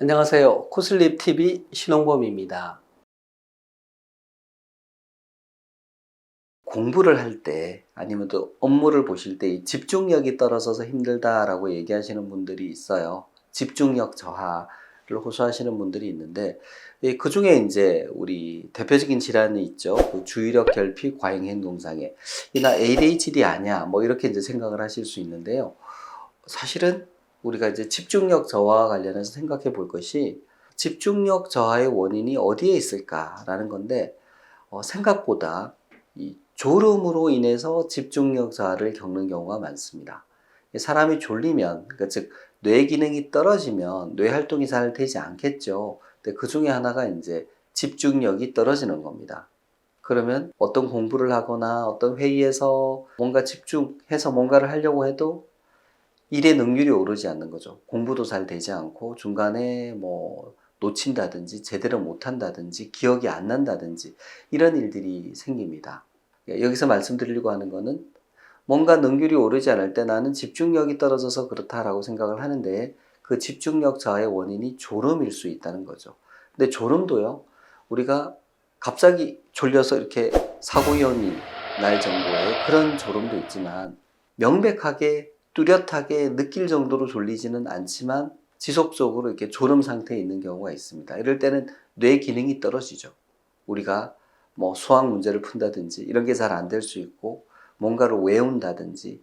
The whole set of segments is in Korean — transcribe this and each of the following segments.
안녕하세요. 코슬립 TV 신홍범입니다. 공부를 할 때 아니면 또 업무를 보실 때이 집중력이 떨어져서 힘들다라고 얘기하시는 분들이 있어요. 집중력 저하를 호소하시는 분들이 있는데 그 중에 이제 우리 대표적인 질환이 있죠. 그 주의력 결핍 과잉 행동 장애. 이나 ADHD 아니야? 뭐 이렇게 이제 생각을 하실 수 있는데요. 사실은 우리가 이제 집중력 저하와 관련해서 생각해 볼 것이 집중력 저하의 원인이 어디에 있을까라는 건데 어, 생각보다 이 졸음으로 인해서 집중력 저하를 겪는 경우가 많습니다. 사람이 졸리면, 그러니까 즉, 뇌 기능이 떨어지면 뇌 활동이 잘 되지 않겠죠. 근데 그 중에 하나가 이제 집중력이 떨어지는 겁니다. 그러면 어떤 공부를 하거나 어떤 회의에서 뭔가 집중해서 뭔가를 하려고 해도 일의 능률이 오르지 않는 거죠. 공부도 잘 되지 않고 중간에 뭐 놓친다든지 제대로 못한다든지 기억이 안 난다든지 이런 일들이 생깁니다. 예, 여기서 말씀드리려고 하는 거는 뭔가 능률이 오르지 않을 때 나는 집중력이 떨어져서 그렇다라고 생각을 하는데 그 집중력 저하의 원인이 졸음일 수 있다는 거죠. 근데 졸음도요, 우리가 갑자기 졸려서 이렇게 사고 위험이 날 정도의 그런 졸음도 있지만 명백하게 뚜렷하게 느낄 정도로 졸리지는 않지만 지속적으로 이렇게 졸음 상태에 있는 경우가 있습니다. 이럴 때는 뇌 기능이 떨어지죠. 우리가 뭐 수학 문제를 푼다든지 이런 게 잘 안 될 수 있고 뭔가를 외운다든지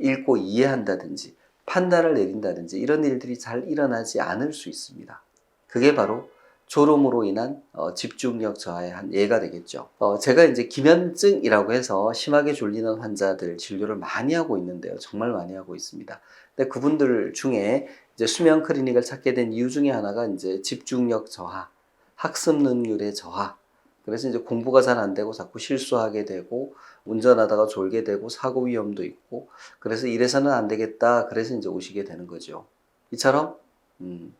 읽고 이해한다든지 판단을 내린다든지 이런 일들이 잘 일어나지 않을 수 있습니다. 그게 바로 졸음으로 인한 어, 집중력 저하의 한 예가 되겠죠. 어, 제가 이제 기면증이라고 해서 심하게 졸리는 환자들 진료를 많이 하고 있는데요. 정말 많이 하고 있습니다. 근데 그분들 중에 이제 수면 클리닉을 찾게 된 이유 중에 하나가 이제 집중력 저하, 학습 능률의 저하. 그래서 이제 공부가 잘 안 되고 자꾸 실수하게 되고 운전하다가 졸게 되고 사고 위험도 있고 그래서 이래서는 안 되겠다. 그래서 이제 오시게 되는 거죠. 이처럼 음,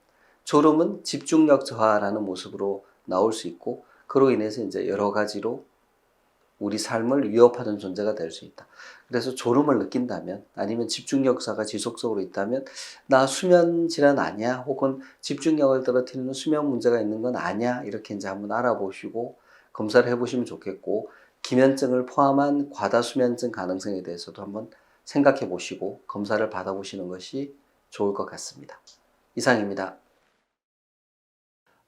졸음은 집중력 저하라는 모습으로 나올 수 있고 그로 인해서 이제 여러 가지로 우리 삶을 위협하는 존재가 될 수 있다. 그래서 졸음을 느낀다면 아니면 집중력 저하가 지속적으로 있다면 나 수면 질환 아니야 혹은 집중력을 떨어뜨리는 수면 문제가 있는 건 아니야 이렇게 이제 한번 알아보시고 검사를 해보시면 좋겠고 기면증을 포함한 과다 수면증 가능성에 대해서도 한번 생각해 보시고 검사를 받아보시는 것이 좋을 것 같습니다. 이상입니다.